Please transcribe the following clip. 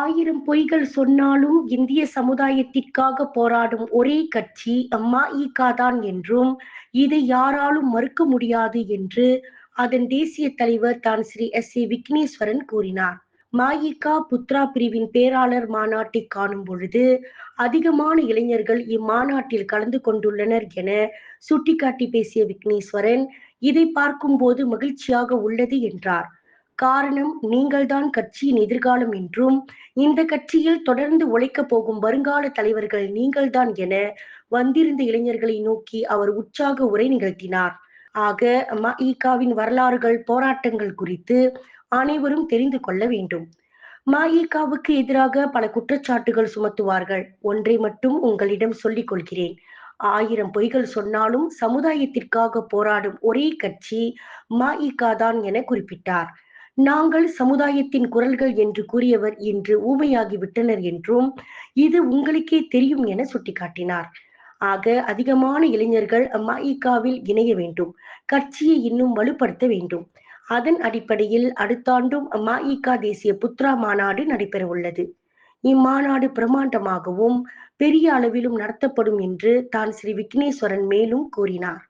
ஆயிரம் பொய்கள் சொன்னாலும் இந்திய சமுதாயத்திற்காக போராடும் ஒரே கட்சி மஇகா தான் என்றும் இதை யாராலும் மறுக்க முடியாது என்று அதன் தேசிய தலைவர் தான் ஸ்ரீ எஸ் ஏ விக்னேஸ்வரன் கூறினார். மாயிகா புத்ரா பிரிவின் பேராளர் மாநாட்டை காணும் பொழுது அதிகமான இளைஞர்கள் இம்மாநாட்டில் கலந்து கொண்டுள்ளனர் என சுட்டிக்காட்டி பேசிய விக்னேஸ்வரன் இதை பார்க்கும்போது மகிழ்ச்சியாக உள்ளது என்றார். காரணம் நீங்கள்தான் கட்சியின் எதிர்காலம் என்றும் இந்த கட்சியில் தொடர்ந்து உழைக்கப் போகும் வருங்கால தலைவர்கள் நீங்கள்தான் என வந்திருந்த இளைஞர்களை நோக்கி அவர் உற்சாக உரை நிகழ்த்தினார். ஆக மஇகாவின் வரலாறுகள் போராட்டங்கள் குறித்து அனைவரும் தெரிந்து கொள்ள வேண்டும். மஇகாவுக்கு எதிராக பல குற்றச்சாட்டுகள் சுமத்துவார்கள். ஒன்றை மட்டும் உங்களிடம் சொல்லிக் கொள்கிறேன். ஆயிரம் பொய்கள் சொன்னாலும் சமுதாயத்திற்காக போராடும் ஒரே கட்சி மஇகா தான் என குறிப்பிட்டார். நாங்கள் சமுதாயத்தின் குரல்கள் என்று கூறியவர் இன்று ஊமையாகி விட்டனர் என்றும் இது உங்களுக்கே தெரியும் என சுட்டிக்காட்டினார். ஆக அதிகமான இளைஞர்கள் மஇகாவில் இணைய வேண்டும் கட்சியை இன்னும் வலுப்படுத்த வேண்டும். அதன் அடிப்படையில் அடுத்த ஆண்டும் மஇகா தேசிய புத்ரா மாநாடு நடைபெற உள்ளது. இம்மாநாடு பிரமாண்டமாகவும் பெரிய அளவிலும் நடத்தப்படும் என்று தான் ஸ்ரீ விக்னேஸ்வரன் மேலும் கூறினார்.